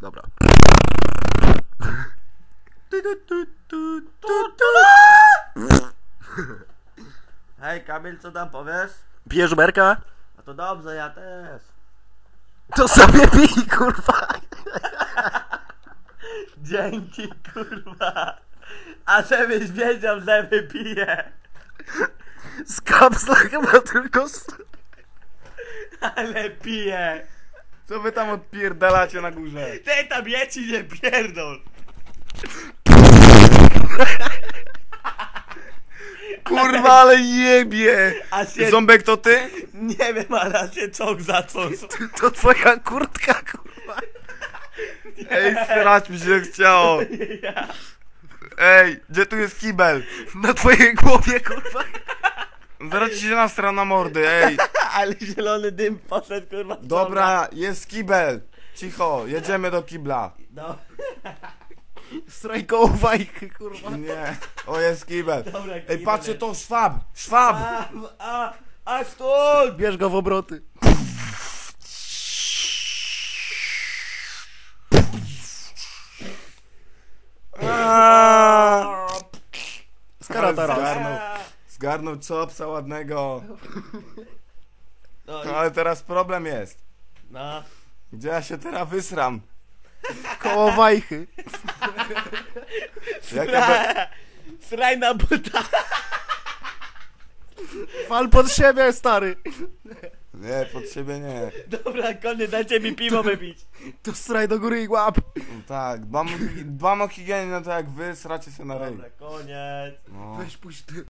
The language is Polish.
Dobra. Hej Kamil, co tam powiesz? Pijesz berka? A to dobrze, ja też. To sobie pij, kurwa. Dzięki kurwa. A żebyś wiedział, że wypiję. Z kapsla chyba tylko... Ale piję. Co wy tam odpierdalacie na górze? Ty tam je ci nie pierdol. Kurwa, ale jebie! A się... Ząbek to ty? Nie wiem, ale się cok za coś. To twoja kurtka, kurwa. Ej, srać mi się chciało. Ej, gdzie tu jest kibel? Na twojej głowie, kurwa. Zaraz ci się nastra na mordy, ej. Ale zielony dym poszedł kurwa. w Dobra, jest kibel. Cicho, jedziemy do kibla. No, Strajkoło wajchy, kurwa. Nie, o jest kibel. dobra, Ej, kibel patrzcie jest. to, szwab, szwab. A, a, a stój! Bierz go w obroty. Aaaa. Skara teraz. Zgarnął, zgarnął czopsa ładnego. No, No ale teraz problem jest. no. Gdzie ja się teraz wysram? Koło wajchy. Jak ja be... Sraj na buta. Fal pod siebie, stary. Nie, pod siebie nie. Dobra, koniec, dajcie mi piwo wypić. To straj do góry i łap. No Tak, dbam, dbam o higienę, no to jak wy sracie się na ryj. Dobra, koniec. No. Weź puść ty.